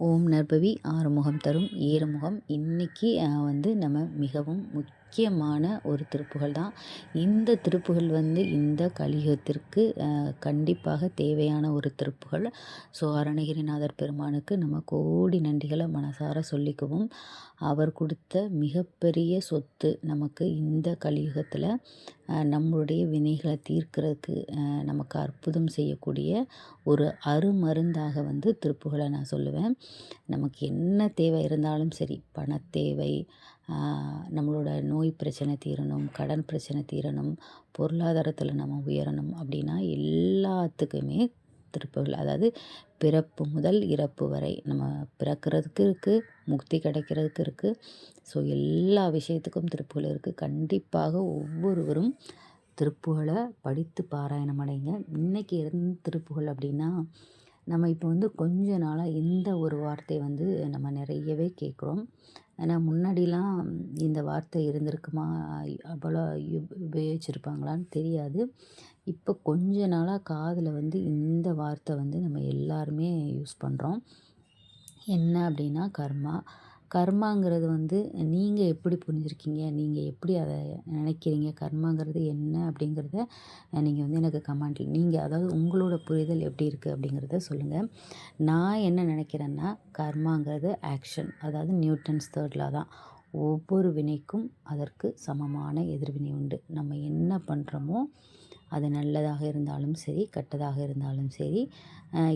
ஓம் நற்பவி ஆறுமுகம் தரும் ஏறுமுகம். இன்றைக்கி வந்து நம்ம மிகவும் முக்கியமான ஒரு திருப்புகள் தான். இந்த திருப்புகள் வந்து இந்த கலியுகத்திற்கு கண்டிப்பாக தேவையான ஒரு திருப்புகள். ஸோ அருணகிரிநாதர் பெருமானுக்கு நம்ம கோடி நன்றிகளை மனசார சொல்லிக்கவும். அவர் கொடுத்த மிகப்பெரிய சொத்து நமக்கு இந்த கலியுகத்தில் நம்மளுடைய வினைகளை தீர்க்கிறதுக்கு நமக்கு அற்புதம் செய்யக்கூடிய ஒரு அருமருந்தாக வந்து திருப்புகளை நான் சொல்லுவேன். நமக்கு என்ன தேவை இருந்தாலும் சரி பணத்தேவை நம்மளோட நோய் பிரச்சனை தீரணும் கடன் பிரச்சனை தீரணும் பொருளாதாரத்தில் நம்ம உயரணும் அப்படின்னா எல்லாத்துக்குமே திருப்புகள் அதாவது பிறப்பு முதல் இறப்பு வரை நம்ம பிறக்கிறதுக்கு இருக்குது முக்தி கிடைக்கிறதுக்கு இருக்குது ஸோ எல்லா விஷயத்துக்கும் திருப்புகள் இருக்குது கண்டிப்பாக ஒவ்வொருவரும் திருப்புகளை படித்து பாராயணம் அடைங்க. இன்றைக்கி இருந்த திருப்புகள் அப்படின்னா நம்ம இப்போ வந்து கொஞ்ச நாளாக இந்த ஒரு வார்த்தை வந்து நம்ம நிறையவே கேட்குறோம். ஆனால் முன்னாடிலாம் இந்த வார்த்தை இருந்திருக்குமா? அவ்வளோ உபயோகிச்சிருப்பாங்களான்னு தெரியாது. இப்போ கொஞ்ச நாளாக காதில் வந்து இந்த வார்த்தை வந்து நம்ம எல்லாருமே யூஸ் பண்ணுறோம் என்ன அப்படின்னா கர்மா. கர்மாங்கிறது வந்து நீங்கள் எப்படி புரிஞ்சுருக்கீங்க? நீங்கள் எப்படி அதை நினைக்கிறீங்க? கர்மாங்கிறது என்ன அப்படிங்கிறத நீங்கள் வந்து எனக்கு கமெண்ட்டில் நீங்கள் அதாவது உங்களோட புரிதல் எப்படி இருக்குது அப்படிங்கிறத சொல்லுங்கள் நான் என்ன நினைக்கிறேன்னா கர்மாங்கிறது ஆக்ஷன் அதாவது நியூட்டன்ஸ் தேர்டில் தான். ஒவ்வொரு வினைக்கும் அதற்கு சமமான எதிர்வினை உண்டு. நம்ம என்ன பண்ணுறோமோ அது நல்லதாக இருந்தாலும் சரி கெட்டதாக இருந்தாலும் சரி.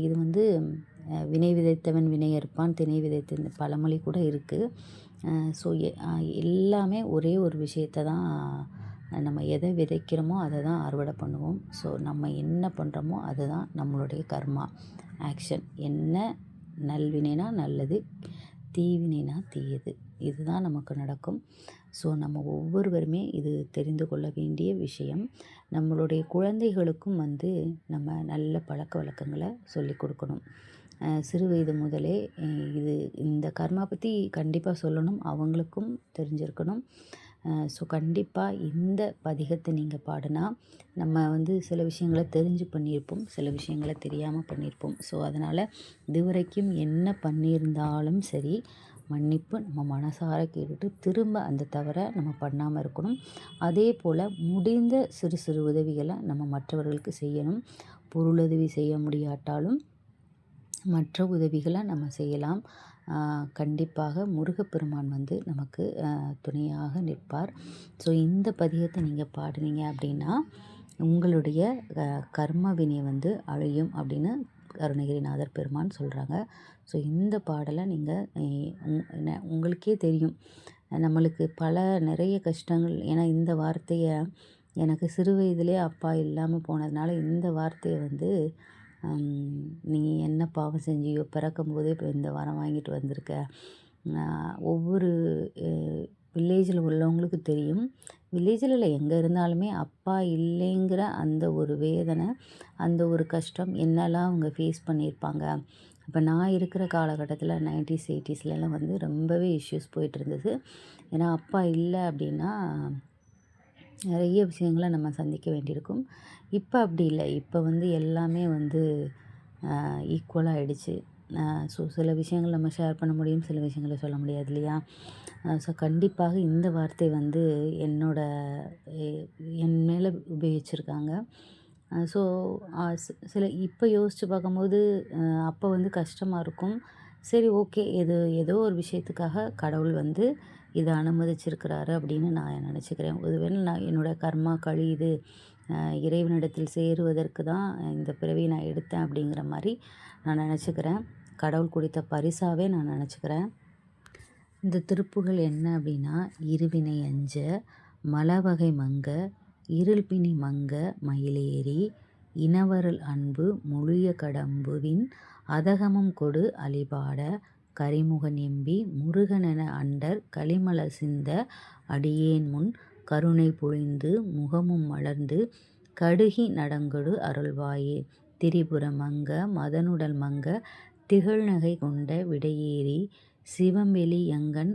இது வந்து வினை விதைத்தவன் வினை அறுப்பான் திணை விதைத்த பழமொழி கூட இருக்குது ஸோ எல்லாமே ஒரே ஒரு விஷயத்தை தான் நம்ம எதை விதைக்கிறோமோ அதை தான் அறுவடை பண்ணுவோம். ஸோ நம்ம என்ன பண்ணுறோமோ அதுதான் நம்மளுடைய கர்மா ஆக்ஷன் என்ன நல்வினைனா நல்லது தீவினைனா தீயது. இதுதான் நமக்கு நடக்கும். ஸோ நம்ம ஒவ்வொருவருமே இது தெரிந்து கொள்ள வேண்டிய விஷயம். நம்மளுடைய குழந்தைகளுக்கும் வந்து நம்ம நல்ல பழக்க வழக்கங்களை சொல்லி கொடுக்கணும். சிறு வயது முதலே இது இந்த கர்மா பற்றி கண்டிப்பாக சொல்லணும். அவங்களுக்கும் தெரிஞ்சிருக்கணும். ஸோ கண்டிப்பாக இந்த பதிகத்தை நீங்கள் பாடினா நம்ம வந்து சில விஷயங்களை தெரிஞ்சு பண்ணியிருப்போம். சில விஷயங்களை தெரியாமல் பண்ணியிருப்போம். ஸோ அதனால் இதுவரைக்கும் என்ன பண்ணியிருந்தாலும் சரி மன்னிப்பு நம்ம மனசார கேட்டுட்டு திரும்ப அந்த தவறை நம்ம பண்ணாமல் இருக்கணும். அதே போல் முடிந்த சிறு சிறு உதவிகளை நம்ம மற்றவர்களுக்கு செய்யணும். பொருளுதவி செய்ய முடியாட்டாலும் மற்ற உதவிகளை நம்ம செய்யலாம். கண்டிப்பாக முருகப்பெருமான் வந்து நமக்கு துணையாக நிற்பார். ஸோ இந்த பதியத்தை நீங்கள் பாடினீங்க அப்படின்னா உங்களுடைய கர்ம வினை வந்து அழியும் அப்படின்னு அருணகிரிநாதர் பெருமான் சொல்கிறாங்க ஸோ இந்த பாடலை நீங்கள் உங்களுக்கே தெரியும். நம்மளுக்கு பல நிறைய கஷ்டங்கள் ஏன்னா இந்த வார்த்தையை எனக்கு சிறு வயதிலே அப்பா இல்லாமல் போனதுனால இந்த வார்த்தையை வந்து நீ என்ன பாவம் செஞ்சியோ பிறக்கும் போதே இப்போ இந்த வாரம் வாங்கிட்டு வந்திருக்க. ஒவ்வொரு வில்லேஜில் உள்ளவங்களுக்கு தெரியும். வில்லேஜில் இல்லை எங்கே இருந்தாலுமே அப்பா இல்லைங்கிற அந்த ஒரு வேதனை அந்த ஒரு கஷ்டம் என்னெல்லாம் அவங்க ஃபேஸ் பண்ணியிருப்பாங்க. இப்போ நான் இருக்கிற காலகட்டத்தில் நைன்டிஸ் எயிட்டிஸ்லலாம் வந்து ரொம்பவே இஷ்யூஸ் போயிட்டு இருந்தது ஏன்னா அப்பா இல்லை அப்படின்னா நிறைய விஷயங்களை நம்ம சந்திக்க வேண்டியிருக்கும். இப்போ அப்படி இல்லை. இப்போ வந்து எல்லாமே வந்து ஈக்குவலாக ஆகிடுச்சு ஸோ சில விஷயங்கள் நம்ம ஷேர் பண்ண முடியும் சில விஷயங்களை சொல்ல முடியாது இல்லையா? ஸோ கண்டிப்பாக இந்த வார்த்தை வந்து என்னோட என் மேலே உபயோகிச்சிருக்காங்க. ஸோ சில இப்போ யோசித்து பார்க்கும்போது அப்போ வந்து கஷ்டமாக இருக்கும். சரி ஓகே இது ஏதோ ஒரு விஷயத்துக்காக கடவுள் வந்து இதை அனுமதிச்சிருக்கிறாரு அப்படின்னு நான் நினச்சிக்கிறேன். ஒருவேளை நான் என்னோடய கர்மா கழியுது இறைவனிடத்தில் சேருவதற்கு தான் இந்த பிறவியை நான் எடுத்தேன் அப்படிங்கிற மாதிரி நான் நினச்சிக்கிறேன். கடவுள் கொடுத்த பரிசாகவே நான் நினச்சிக்கிறேன். இந்த திருப்புகள் என்ன அப்படின்னா இருவினை அஞ்ச மலவகை மங்க இருள்பிணி மங்க மயிலேறி இனவருள் அன்பு முழிய கடம்புவின் அதகமும் கொடு அழிபாட கரிமுகன் எம்பி முருகனென அண்டர் களிமல சிந்த அடியேன் முன் கருணை பொழிந்து முகமும் மலர்ந்து கடுகி நடங்கொடு அருள்வாயே. திரிபுர மங்க மதனுடல் மங்க திகழ்நகை கொண்ட விடையேறி சிவம்பெளி யங்கன்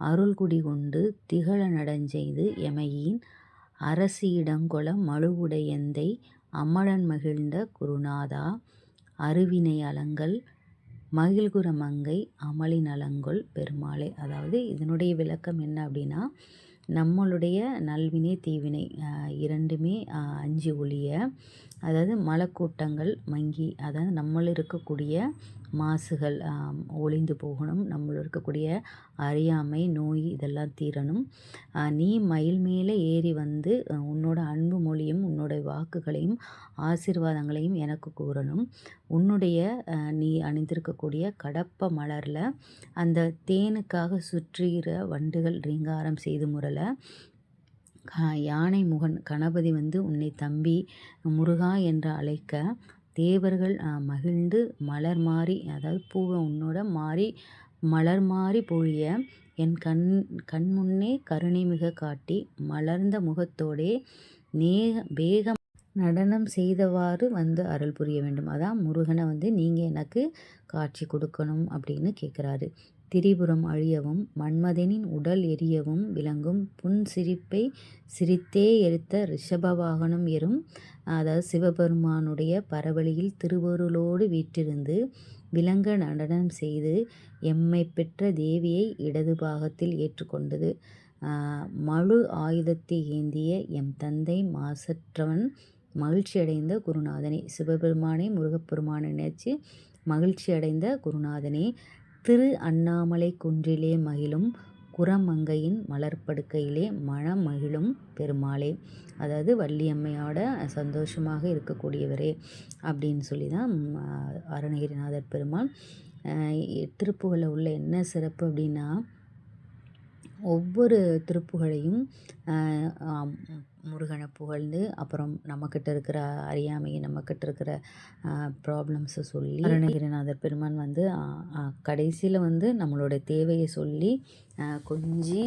அருள்குடி கொண்டு திகழ நடஞ்செய்து எமையின் அரசியிடங்கொள மழுவுடையந்தை அமலன் மகிழ்ந்த குருநாதா. அருவினை அலங்கல் மகிழ்குரமங்கை மங்கை அமளி நலங்கொள் பெருமாளே. அதாவது இதனுடைய விளக்கம் என்ன அப்படின்னா நம்மளுடைய நல்வினை தீவினை இரண்டுமே அஞ்சு ஒழிய அதாவது மலக்கூட்டங்கள் மங்கி அதாவது நம்மள இருக்கக்கூடிய மாசுகள் ஒழிந்து போகணும். நம்மள இருக்கக்கூடிய அறியாமை நோய் இதெல்லாம் தீரணும். நீ மயில் மேலே ஏறி வந்து உன்னோட அன்பு மொழியும் உன்னோட வாக்குகளையும் ஆசீர்வாதங்களையும் எனக்கு கூறணும். உன்னுடைய நீ அணிந்திருக்கக்கூடிய கடப்ப மலரில் அந்த தேனுக்காக சுற்றுகிற வண்டுகள் ரீங்காரம் செய்து முறலை யானை முகன் கணபதி வந்து உன்னை தம்பி முருகா என்று அழைக்க தேவர்கள் மகிழ்ந்து மலர் மாறி அதாவது பூவை உன்னோட மாறி மலர் மாறி பொழிய என் கண் கண் முன்னே கருணை மிக காட்டி மலர்ந்த முகத்தோடே நேக வேகம் நடனம் செய்தவாறு வந்து அருள் புரிய வேண்டும். அதான் முருகனை வந்து நீங்கள் எனக்கு காட்சி கொடுக்கணும் அப்படின்னு கேட்குறாரு திரிபுரம் அழியவும் மன்மதனின் உடல் எரியவும் விளங்கும் புன் சிரிப்பை சிரித்தே எரித்த ரிஷப வாகனம் எறும் அதாவது சிவபெருமானுடைய பரவழியில் திருவருளோடு வீற்றிருந்து விலங்க நடனம் செய்து எம்மை பெற்ற தேவியை இடது பாகத்தில் ஏற்றுக்கொண்டது. மழு ஆயுதத்தை ஏந்திய எம் தந்தை மாசற்றவன் மகிழ்ச்சியடைந்த குருநாதனே. சிவபெருமானை முருகப்பெருமானை நினைச்சு மகிழ்ச்சி அடைந்த குருநாதனே. திரு அண்ணாமலை குன்றிலே மகிழும் குரமங்கையின் மலர்ப்படுக்கையிலே மகிழும் பெருமாளே. அதாவது வள்ளியம்மையோட சந்தோஷமாக இருக்கக்கூடியவரே அப்படின்னு சொல்லி தான் அருணகிரிநாதர் பெருமாள். திருப்புகழில் உள்ள என்ன சிறப்பு அப்படின்னா ஒவ்வொரு திருப்புகழையும் முருகனை புகழ்ந்து அப்புறம் நம்மக்கிட்ட இருக்கிற அறியாமையை நம்மக்கிட்ட இருக்கிற ப்ராப்ளம்ஸை சொல்லி அருணகிரிநாதர் பெருமான் வந்து கடைசியில் வந்து நம்மளோட தேவையை சொல்லி கொஞ்சி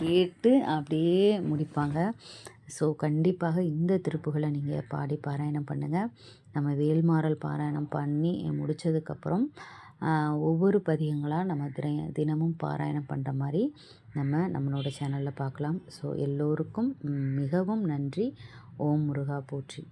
கேட்டு அப்படியே முடிப்பாங்க. ஸோ கண்டிப்பாக இந்த திருப்புகளை நீங்கள் பாடி பாராயணம் பண்ணுங்கள் நம்ம வேல்மாறல் பாராயணம் பண்ணி முடித்ததுக்கப்புறம் ஒவ்வொரு பதிகங்களாக நம்ம தின தினமும் பாராயணம் பண்ணுற மாதிரி நம்ம நம்மளோட சேனலில் பார்க்கலாம். ஸோ எல்லோருக்கும் மிகவும் நன்றி. ஓம் முருகா போற்றி.